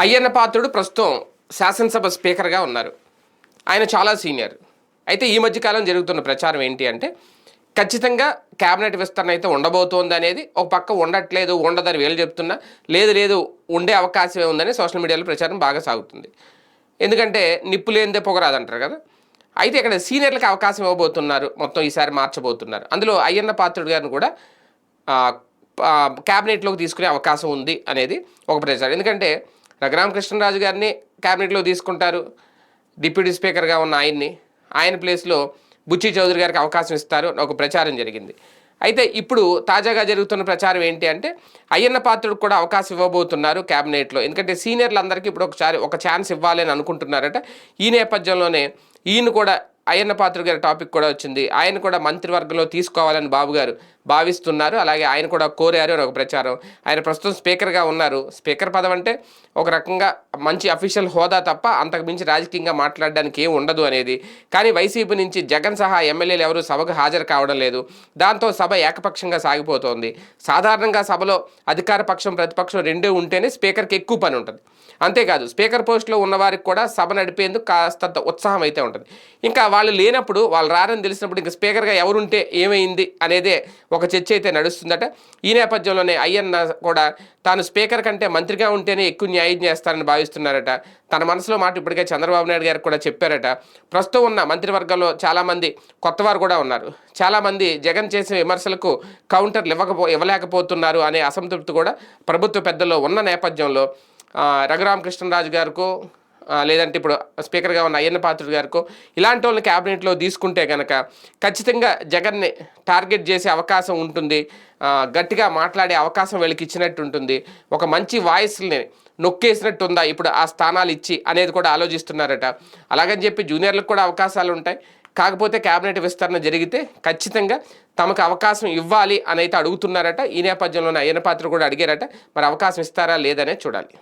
అయ్యన్న పాత్రుడు ప్రస్తుతం శాసనసభ స్పీకర్గా ఉన్నారు. ఆయన చాలా సీనియర్. అయితే ఈ మధ్యకాలం జరుగుతున్న ప్రచారం ఏంటి అంటే ఖచ్చితంగా క్యాబినెట్ విస్తరణ అయితే ఉండబోతోంది అనేది ఒక పక్క ఉండట్లేదు ఉండదని వీళ్ళు చెప్తున్నా లేదు లేదు ఉండే అవకాశమే ఉందని సోషల్ మీడియాలో ప్రచారం బాగా సాగుతుంది. ఎందుకంటే నిప్పు లేనిదే పొగరాదంటారు కదా. అయితే ఇక్కడ సీనియర్లకు అవకాశం ఇవ్వబోతున్నారు మొత్తం ఈసారి మార్చబోతున్నారు. అందులో అయ్యన్న పాత్రుడు గారిని కూడా క్యాబినెట్లోకి తీసుకునే అవకాశం ఉంది అనేది ఒక ప్రచారం. ఎందుకంటే రఘురామకృష్ణరాజు గారిని క్యాబినెట్లో తీసుకుంటారు. డిప్యూటీ స్పీకర్గా ఉన్న ఆయన్ని. ఆయన ప్లేస్లో బుచ్చి చౌదరి గారికి అవకాశం ఇస్తారు. ఒక ప్రచారం జరిగింది. అయితే ఇప్పుడు తాజాగా జరుగుతున్న ప్రచారం ఏంటి అంటే అయ్యన్న పాత్రుడు కూడా అవకాశం ఇవ్వబోతున్నారు క్యాబినెట్లో. ఎందుకంటే సీనియర్లందరికీ ఇప్పుడు ఒకసారి ఒక ఛాన్స్ ఇవ్వాలి అని అనుకుంటున్నారట. ఈ నేపథ్యంలోనే ఈయన కూడా అయ్యన్న పాత్ర గారి టాపిక్ కూడా వచ్చింది. ఆయన కూడా మంత్రివర్గంలో తీసుకోవాలని బాబు గారు భావిస్తున్నారు. అలాగే ఆయన కూడా కోరారు అని ఒక ప్రచారం. ఆయన ప్రస్తుతం స్పీకర్గా ఉన్నారు. స్పీకర్ పదం అంటే ఒక రకంగా మంచి అఫీషియల్ హోదా తప్ప అంతకు మించి రాజకీయంగా మాట్లాడడానికి ఏం ఉండదు అనేది. కానీ వైసీపీ నుంచి జగన్ సహా ఎమ్మెల్యేలు ఎవరు సభకు హాజరు కావడం లేదు. దాంతో సభ ఏకపక్షంగా సాగిపోతోంది. సాధారణంగా సభలో అధికార పక్షం ప్రతిపక్షం రెండూ ఉంటేనే స్పీకర్కి ఎక్కువ పని ఉంటుంది. అంతేకాదు స్పీకర్ పోస్టులో ఉన్నవారికి కూడా సభ నడిపేందుకు కాస్తంత ఉత్సాహం అయితే ఉంటుంది. ఇంకా వాళ్ళు లేనప్పుడు వాళ్ళు రారని తెలిసినప్పుడు ఇంకా స్పీకర్గా ఎవరుంటే ఏమైంది అనేదే ఒక చర్చ అయితే నడుస్తుందట. ఈ నేపథ్యంలోనే అయ్యన్న కూడా తాను స్పీకర్ కంటే మంత్రిగా ఉంటేనే ఎక్కువ న్యాయం చేస్తారని భావిస్తున్నారట. తన మనసులో మాట ఇప్పటికే చంద్రబాబు నాయుడు గారికి కూడా చెప్పారట. ప్రస్తుతం ఉన్న మంత్రివర్గంలో చాలామంది కొత్తవారు కూడా ఉన్నారు. చాలామంది జగన్ చేసిన విమర్శలకు కౌంటర్లు ఇవ్వకపో ఇవ్వలేకపోతున్నారు అనే అసంతృప్తి కూడా ప్రభుత్వ పెద్దల్లో ఉన్న నేపథ్యంలో రఘురామకృష్ణరాజు గారికు లేదంటే ఇప్పుడు స్పీకర్గా ఉన్న అయ్యన్న పాత్రుడు గారికో ఇలాంటి వాళ్ళని క్యాబినెట్లో తీసుకుంటే కనుక ఖచ్చితంగా జగన్ని టార్గెట్ చేసే అవకాశం ఉంటుంది. గట్టిగా మాట్లాడే అవకాశం వీళ్ళకి ఇచ్చినట్టు ఉంటుంది. ఒక మంచి వాయిస్ని నొక్కేసినట్టు ఉందా ఇప్పుడు ఆ స్థానాలు ఇచ్చి అనేది కూడా ఆలోచిస్తున్నారట. అలాగని చెప్పి జూనియర్లకు కూడా అవకాశాలు ఉంటాయి. కాకపోతే కేబినెట్ విస్తరణ జరిగితే ఖచ్చితంగా తమకు అవకాశం ఇవ్వాలి అని అయితే అడుగుతున్నారట. ఈ నేపథ్యంలోనే అయ్యన్న పాత్ర కూడా అడిగారట. మరి అవకాశం ఇస్తారా లేదనే చూడాలి.